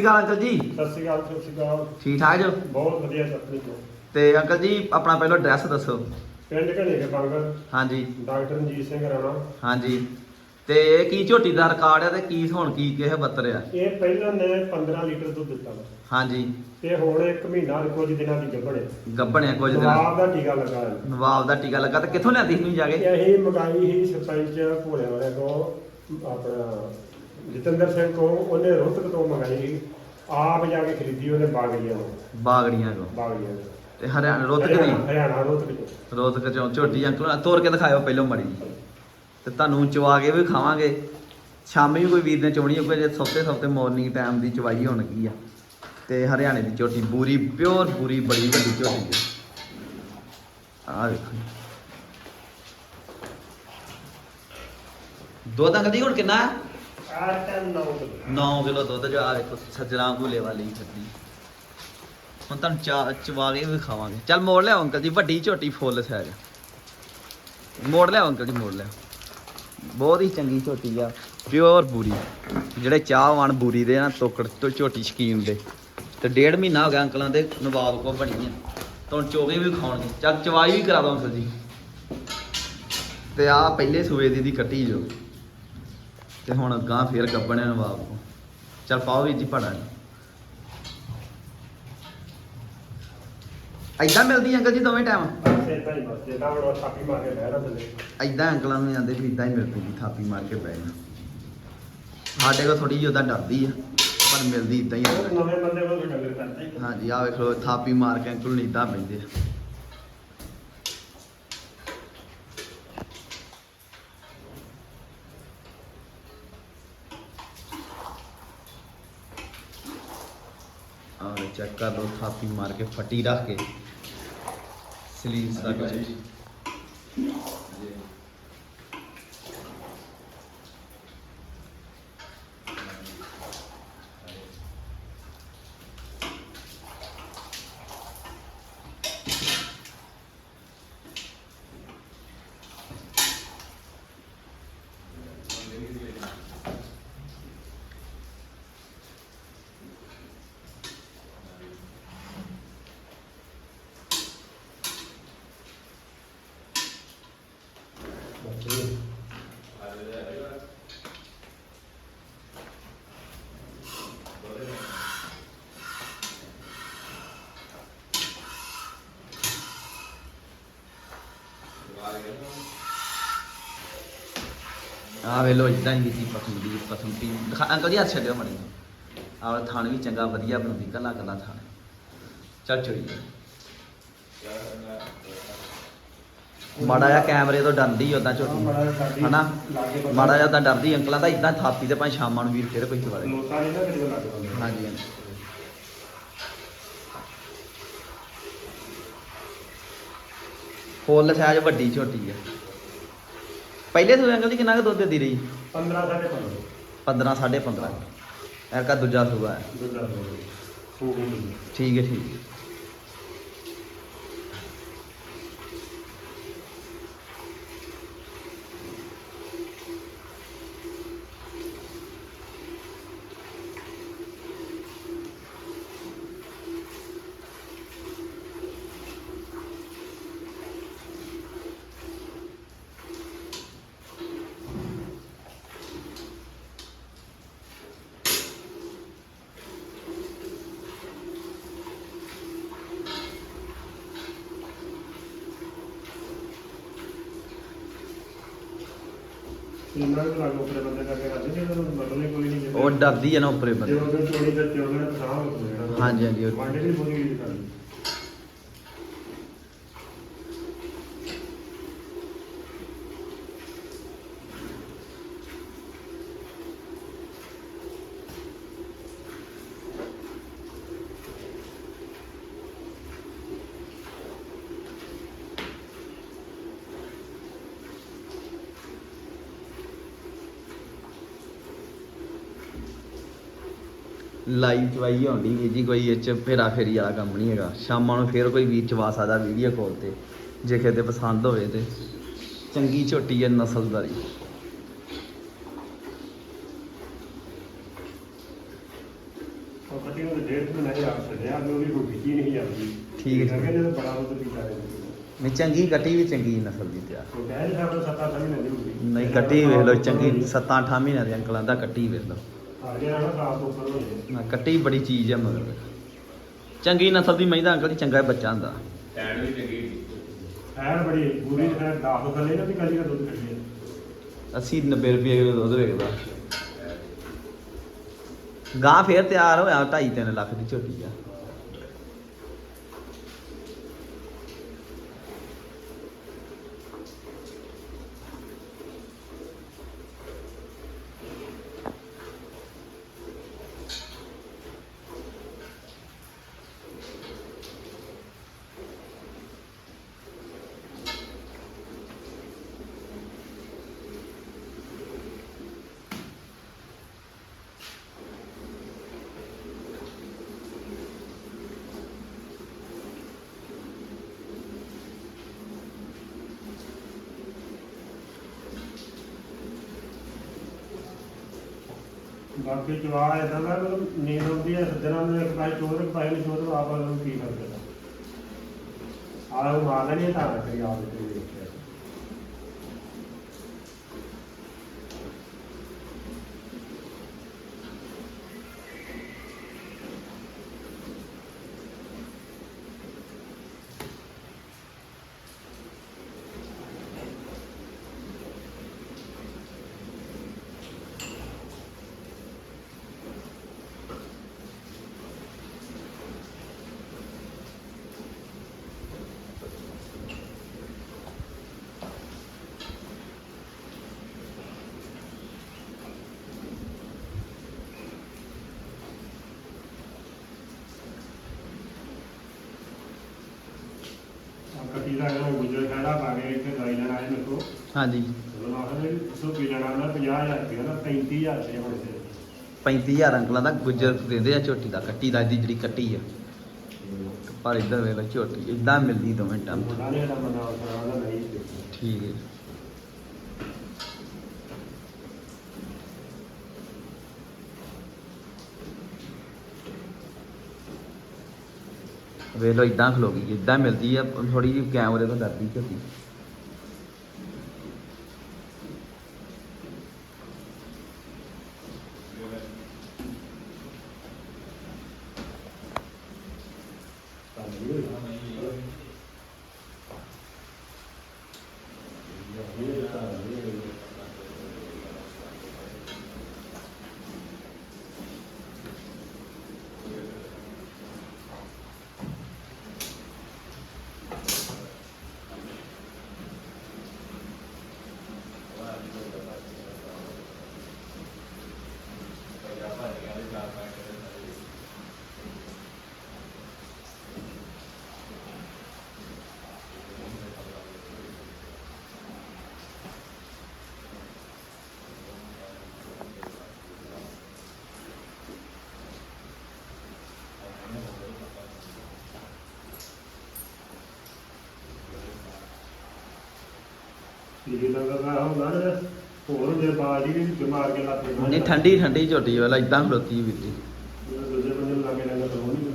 ਕੀ ਹਾਲ uncle ਜੀ। ਸਤਿ ਸ਼੍ਰੀ ਅਕਾਲ ਸਤਿ ਸ਼੍ਰੀ ਅਕਾਲ। ਠੀਕ ਠਾਕ ਜੋ? ਬਹੁਤ ਵਧੀਆ ਚੱਪਣੀ ਤੋਂ ਤੇ ਅੰਕਲ ਜੀ ਆਪਣਾ ਪਹਿਲਾਂ ਐਡਰੈਸ ਦੱਸੋ। ਪਿੰਡ ਘਣੇ ਕੇ ਬੰਗਰ ਹਾਂਜੀ। ਡਾਕਟਰ ਰਣਜੀਤ ਸਿੰਘ ਰਾਣਾ। ਹਾਂਜੀ। ਤੇ ਇਹ ਕੀ ਝੋਟੀ ਦਾ ਰਿਕਾਰਡ ਹੈ ਤੇ ਕੀ ਹੁਣ ਕੀ ਕਿਹ ਬੱਤਰਿਆ ਇਹ ਪਹਿਲਾਂ ਨੇ 15 ਲੀਟਰ ਦੁੱਧ ਦਿੱਤਾ ਵਾ। ਹਾਂਜੀ। ਤੇ ਹੁਣ ਇੱਕ ਮਹੀਨਾ ਦੇ ਕੁਝ ਦਿਨਾਂ ਦੀ ਗੱਭਣੇ ਗੱਬਣਿਆ ਕੁਝ ਦਿਨ ਜਵਾਬ ਦਾ ਟੀਕਾ ਲੱਗਾ ਹੈ ਨਵਾਬ ਦਾ ਟੀਕਾ ਲੱਗਾ ਤੇ ਕਿੱਥੋਂ ਲਿਆਂਦੀ ਸੀ ਜਾ ਕੇ? ਇਹ ਅਸੀਂ ਮੰਗਾਈ ਸੀ ਸਰਪੰਚ ਭੋਲੇ ਵਾਲੇ ਤੋਂ ਆਪਣਾ ਜਤਿੰਦਰ ਸਿੰਘ ਤੋਂ ਉਹਨੇ ਰੋਹਤਕ ਤੋਂ ਮੰਗਾਈ ਆਪ ਜਾ ਕੇ ਖਰੀਦੀ ਉਹਨੇ ਬਾਗੜੀਆਂ ਤੋਂ। ਬਾਗੜੀਆਂ ਕੋ ਬਾਗੜੀਆਂ ਤੋਂ। ਤੇ ਹਰਿਆਣਾ ਰੋਤਕ ਹਰਿਆਣਾ ਦੀ? ਹਰਿਆਣਾ ਰੋਹਤਕ ਤੋਂ ਰੋਤਕ ਚੋਂ ਝੋਟੀ ਅੰਕਲ ਤੋੜ ਕੇ ਦਿਖਾਇਓ ਪਹਿਲੋਂ ਮੜੀ ਤੇ ਤੁਹਾਨੂੰ ਚਵਾ ਕੇ ਵੀ ਖਾਵਾਂਗੇ। ਸ਼ਾਮੀ ਵੀ ਕੋਈ ਵੀਰ ਨੇ ਚੋਣੀ ਹੋਵੇ ਜੇ ਸੌਤੇ ਸੌਤੇ ਮਾਰਨਿੰਗ ਟਾਈਮ ਦੀ ਚਵਾਈ ਹੋਣ ਕੀ ਆ। ਤੇ ਹਰਿਆਣੇ ਦੀ ਝੋਟੀ ਪੂਰੀ ਪਿਓਰ ਪੂਰੀ ਬੜੀ ਵੱਡੀ ਝੋਟੀ ਹੈ ਆ ਦੇਖੋ ਦੁੱਧ ਅੰਕਲ ਜੀ ਹੁਣ ਕਿੰਨਾ ਹੈ? 9 ਕਿਲੋ ਦੁੱਧ। ਜੋ ਆ ਦੇਖੋ, ਸੱਜਣਾ ਭੂਲੇ ਵਾਲੀ ਛੱਡੀ। ਹੁਣ ਤੁਹਾਨੂੰ ਚਾ ਚਵਾ ਕੇ ਵੀ ਖਾਵਾਂਗੇ। ਚੱਲ ਮੋੜ ਲਿਆਓ ਅੰਕਲ ਜੀ, ਵੱਡੀ ਝੋਟੀ ਫੁੱਲ ਸਾਈਜ਼ ਮੋੜ ਲਿਆਓ ਅੰਕਲ ਜੀ, ਮੋੜ ਲਿਆਓ ਬਹੁਤ ਹੀ ਚੰਗੀ ਝੋਟੀ ਆ, ਪਿਓਰ ਬੂਰੀ। ਜਿਹੜੇ ਚਾਹ ਚਾਹਵਾਨ ਬੂਰੀ ਦੇ ਨਾ, ਤੋਕੜ ਤੋਂ ਝੋਟੀ ਸ਼ਕੀਨ ਦੇ। ਤੇ ਡੇਢ ਮਹੀਨਾ ਹੋ ਗਿਆ ਅੰਕਲਾਂ ਦੇ ਨਵਾਬ ਕੋ ਬਣੀ ਆ। ਤੁਹਾਨੂੰ ਚੋਗੇ ਵੀ ਖਾਣਗੇ ਚੱਲ ਚਵਾਈ ਵੀ ਕਰਾ ਦੋ ਅੰਕਲ ਜੀ। ਤੇ ਆ ਪਹਿਲੇ ਸੂਏ ਦੀ ਦੀ ਕੱਟੀ ਜੋ। ਤੇ ਹੁਣ ਗਾਂ ਫੇਰ ਕੱਪਣੇ ਨਵਾਬ ਕੋ ਚੱਲ ਪਾਓ ਵੀ ਜੀ ਪੜਾ ਐਦਾਂ ਮਿਲਦੀ ਅੰਕਲ ਜੀ ਦੋਵੇਂ ਟਾਈਮ ਬਸ ਏਦਾਂ ਹੀ ਬਸ ਜਿੱਦਾਂ ਹੁਣ ਉਹ ਥਾਪੀ ਮਾਰ ਕੇ ਬਹਿ ਰਹਾ ਥੱਲੇ ਐਦਾਂ ਅੰਕਲਾਂ ਨੂੰ ਜਾਂਦੇ ਵੀ ਇਦਾਂ ਹੀ ਮਿਲ ਪੂਗੀ ਥਾਪੀ ਮਾਰ ਕੇ ਪੈ ਜਾਣਾ। ਸਾਡੇ ਕੋਲ ਥੋੜੀ ਜਿਹੀ ਉਹਦਾ ਡਰਦੀ ਆ ਪਰ ਮਿਲਦੀ ਇਦਾਂ ਹੀ ਆ। ਨਵੇਂ ਬੰਦੇ ਕੋਲ ਗੱਲ ਕਰਦਾ ਹੀ। ਹਾਂਜੀ ਆ ਵੇਖੋ ਥਾਪੀ ਮਾਰ ਕੇ ਅੰਕਲ ਨੂੰ ਇਦਾਂ ਪੈਂਦੇ ਆ। ਕਰ ਲਓ ਥਾਪੀ ਮਾਰ ਕੇ ਫੱਟੀ ਰੱਖ ਕੇ। ਸਲੀਵਸ ਦਾ ਕੁਝ ਆ ਵੇ ਲੋ ਇਦਾਂ ਹੀ ਦੀ ਪਸੰਦ ਦੀ ਦਿਖਾ- ਅੰਕਲ ਜੀ ਹੱਥ ਛੱਡਿਓ ਮੜੀ ਆਹ ਥਾਣ ਵੀ ਚੰਗਾ ਵਧੀਆ ਬਣਾਉਂਦੀ ਕੱਲਾ ਕੱਲਾ ਥਾਣ ਚੱਲ ਚੋਈ ਮਾੜਾ ਜਿਹਾ ਕੈਮਰੇ ਤੋਂ ਡਰਦੀ ਉਦਾਂ ਝੋਟੀ। ਹਨਾ? ਮਾੜਾ ਜਿਹਾ ਤਾਂ ਡਰਦੀ ਅੰਕਲਾਂ ਦਾ ਇਦਾਂ ਥਾਪੀ ਤੇ ਭਾਵੇਂ ਸ਼ਾਮਾਂ ਨੂੰ ਵੀਰ ਫਿਰ ਕੋਈ ਲੱਗਦਾ ਹਾਂਜੀ ਹਾਂਜੀ। ਫੁੱਲ ਸਾਈਜ਼ ਵੱਡੀ ਝੋਟੀ ਹੈ ਪਹਿਲੇ ਸੂਏ ਅੰਕਲ ਜੀ ਕਿੰਨਾ ਕੁ ਦੁੱਧ ਦਿੰਦੀ ਰਹੀ? 15 ਸਾਢੇ 15 15 15.5 ਐਰ ਕਾ ਦੂਜਾ ਸੂਆ ਹੈ। ਦੁੱਧ ਦਾ ਹੋ ਗਈ ਠੀਕ ਹੈ ਠੀਕ ਹੈ। ਇਹਨਾਂ ਨੂੰ ਲਾਗੋ ਆਪਣੇ ਬੰਦੇ ਕਰਕੇ ਰੱਜ ਨਹੀਂ ਉਹਨਾਂ ਨੂੰ ਬਦਲਣੇ ਕੋਈ ਨਹੀਂ ਉਹ ਡਰਦੀ ਹੈ ਨਾ ਉੱਪਰੇ ਬੰਦੇ। ਉਹ ਹੋ ਹਾਂਜੀ, ਹਾਂਜੀ, ਉਹ- ਵਾਂਡੇ ਵੀ ਬੋਲੀ ਨਹੀਂ ਕਰਦੀ। ਲਾਈਵ ਚਵਾਈ ਹੁੰਦੀ ਵੀ ਜੀ ਕੋਈ ਇਹ ਚ ਫੇਰਾ ਫੇਰੀ ਵਾਲਾ ਕੰਮ ਨਹੀਂ ਹੈਗਾ। ਸ਼ਾਮਾਂ ਨੂੰ ਫੇਰ ਕੋਈ ਵੀਰ ਚਵਾ ਸਕਦਾ ਵੀਡੀਓ ਕਾਲ ਤੇ ਜੇ ਕਿਤੇ ਪਸੰਦ ਹੋਵੇ ਤੇ। ਚੰਗੀ ਝੋਟੀ ਹੈ ਨਸਲਦਾਰੀ ਮਹੀਨਾ ਠੀਕ ਹੈ। ਨਹੀਂ ਚੰਗੀ ਕੱਟੀ ਵੀ ਚੰਗੀ ਨਸਲ ਦੀ ਤਿਆਰ। ਨਹੀਂ ਕੱਟੀ ਵੇਖ ਲਓ ਚੰਗੀ 7-8 ਮਹੀਨਿਆਂ ਦੇ ਅੰਕਲਾਂ ਦਾ ਕੱਟੀ ਵੇਖ ਲਓ। ਆ ਗਿਆ ਨਾ ਸਾਫ਼ ਤੋਂ ਉੱਪਰ ਹੋ ਜਾਏ ਨਾ ਕੱਟੀ ਬੜੀ ਚੀਜ਼ ਆ ਮਗਰ। ਚੰਗੀ ਨਸਲ ਦੀ ਮਹੀਂ ਦਾ ਅੰਕਲ ਜੀ ਚੰਗਾ ਬੱਚਾ ਹੁੰਦਾ। ਟੈਨ ਵੀ ਚੰਗੀ ਐਨ ਬੜੀ ਪੂਰੀ ਤਰ੍ਹਾਂ ਦਾਖ ਥੱਲੇ ਨਾ ਵੀ ਕਾਲੀ ਦਾ ਦੁੱਧ ਕੱਢੀ 80 90 ਰੁਪਏ ਕਿਲੋ ਦੁੱਧ ਵੇਚਦਾ। ਗਾਂ ਫੇਰ ਤਿਆਰ ਹੋਇਆ 2.5 3 ਲੱਖ ਦੀ ਝੋਟੀ ਆ। ਬਾਕੀ ਜਵਾਬ ਇਦਾਂ ਦਾ ਮਤਲਬ ਨੀਂਦ ਆਉਂਦੀ ਹੈ, ਸੱਜਣਾ ਨੂੰ ਇੱਕ ਪਾਸੇ ਚੋਰ, ਇੱਕ ਪਾਸੇ ਨੂੰ ਚੋਰ, ਆਪ ਨੂੰ ਕੀ ਕਰ ਸਕਦਾ ਆਹ ਉਹ ਮਾਰਦਾ ਤਾਂ ਕਰੀ ਆਪ ਤੇ ਵੇਖਿਆ ਕੱਟੀ ਦਾ ਜਿਹੜਾ ਗੁਜਰ ਖੜਾ ਪਾ ਕੇ ਇੱਥੇ ਦਵਾਈ ਲੈਣ ਆਏ ਮੇਰੇ ਕੋਲ। ਹਾਂਜੀ। ਜਦੋਂ ਮੈਂ ਆਖਿਆ ਵੀ ਸੋ ਪੀ ਲੈਣਾ ਨਾ 50000 ਰੁਪਏ ਦਾ 35000 ਰੁਪਏ ਬਣਦੇ 35000 ਅੰਕਲਾਂ ਦਾ ਗੁੱਜਰ ਦਿੰਦੇ ਆ ਝੋਟੀ ਦਾ ਕੱਟੀ ਦਾ ਦੀ ਜਿਹੜੀ ਕੱਟੀ ਆ। ਪਰ ਇਧਰ ਵੇਖ ਲਓ ਝੋਟੀ ਇਦਾਂ ਮਿਲਦੀ ਦੋਵੇਂ ਟਾਈਮ ਮੁੰਡਾ ਨੇ ਜਿਹੜਾ ਮੰਨਾ ਉਸਰਾ ਦਾ ਨਹੀਂ। ਠੀਕ ਹੈ। ਵੇਖ ਲਓ ਇਦਾਂ ਖਲੋ ਗਈ ਇਦਾਂ ਮਿਲਦੀ ਆ ਥੋੜੀ ਜਿਹੀ ਕੈਮਰੇ ਤੋਂ ਡਰਦੀ ਝੋਟੀ ਪੀਲੀ ਲੰਗਰ ਦਾ ਹੁੰਦਾ ਨਾ, ਹੋਰ ਹੁੰਦੇ ਬਾਜੀ ਵੀ ਵਿੱਚ ਮਾਰ ਕੇ ਲੱਤ ਨਹੀਂ, ਠੰਡੀ ਠੰਡੀ ਝੋਟੀ ਵਾਲਾ ਇਦਾਂ ਖਲੋਤੀ ਵੀਰ ਜੀ ਦੂਜੇ ਬੰਦੇ ਨੂੰ ਲਾਗੇ ਲੰਗਰ ਤੋਂ ਨਹੀਂ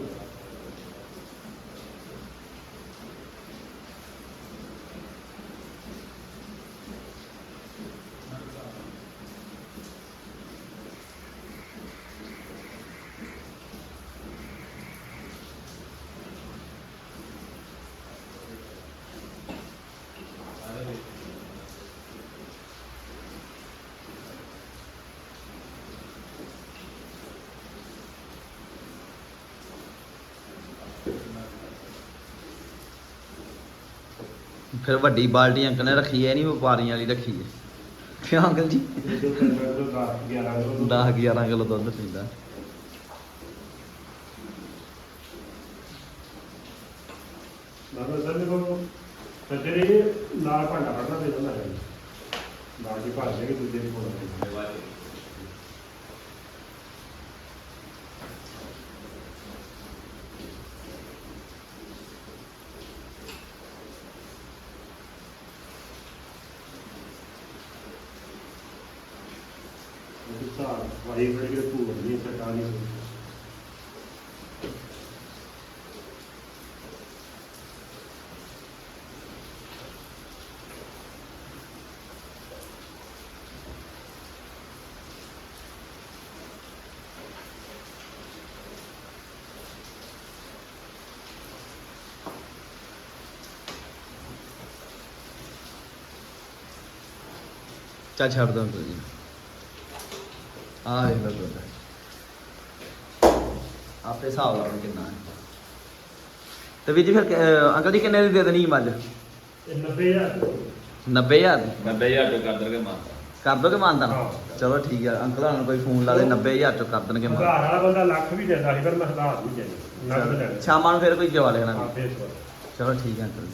ਫਿਰ ਵੱਡੀ ਬਾਲਟੀ ਅੰਕਲ ਨੇ ਰੱਖੀ ਹੈ ਨਹੀਂ ਵਪਾਰੀਆਂ ਵਾਲੀ ਰੱਖੀ ਹੈ ਕਿਉਂ ਅੰਕਲ ਜੀ? 10 11 ਕਿਲੋ ਦੁੱਧ ਪੀਂਦਾ। ਬਾਬਾ ਸਰ ਨੇ ਕੋ ਸੱਜਰੇ ਨਾਲ ਭਾਂਡਾ ਫੜਨਾ ਦੇ ਦਿੰਦਾ ਹੈ ਬਾਜੀ ਭਾਜ ਦੇ ਦੂਜੇ ਕੋਲ ਵਾਹਿਗੁਰੂ ਜੀ ਦੇ ਭੂਤ ਦੀ ਸਰਕਾਰ ਨਹੀਂ ਹੋਈ ਚੱਲ ਛੱਡ ਦਾਂ ਤੁਸੀਂ ਆ ਵੇਖ ਲਓ ਦੁੱਧ ਆਪੇ ਹਿਸਾਬ ਲਾ ਲਓ ਕਿੰਨਾ ਹੈ। ਤੇ ਵੀਰ ਜੀ ਫਿਰ ਅਹ ਅੰਕਲ ਜੀ ਕਿੰਨੇ ਦੀ ਦੇ ਦੇਣੀ ਮੱਝ? ਇਹ 90000 90000 ਦੀ। 90000 ਤੋਂ ਕਰ ਦਰਗੇ ਮਾਂ ਕਰ ਦੋਗੇ ਮਾਨਦਾਨ ਹਾਂ। ਚਲੋ ਠੀਕ ਹੈ ਅੰਕਲ ਨੂੰ ਕੋਈ ਫੋਨ ਲਾ ਦੇ 90000 ਚੋਂ ਕਰ ਦੇਣਗੇ ਮਾਨ। ਹਜ਼ਾਰ ਵਾਲਾ ਬੰਦਾ ਲੱਖ ਵੀ ਦਿੰਦਾ ਸੀ ਪਰ ਮੈਂ ਹਜ਼ਾਰ ਨਹੀਂ ਦਿੰਦਾ ਨਗਦ ਲੈਣਾ ਸ਼ਾਮਾਂ ਨੂੰ ਫਿਰ ਕੋਈ ਜਵਾ ਲੈਣਾ। ਹਾਂ ਚਲੋ ਠੀਕ ਹੈ ਅੰਕਲ ਜੀ।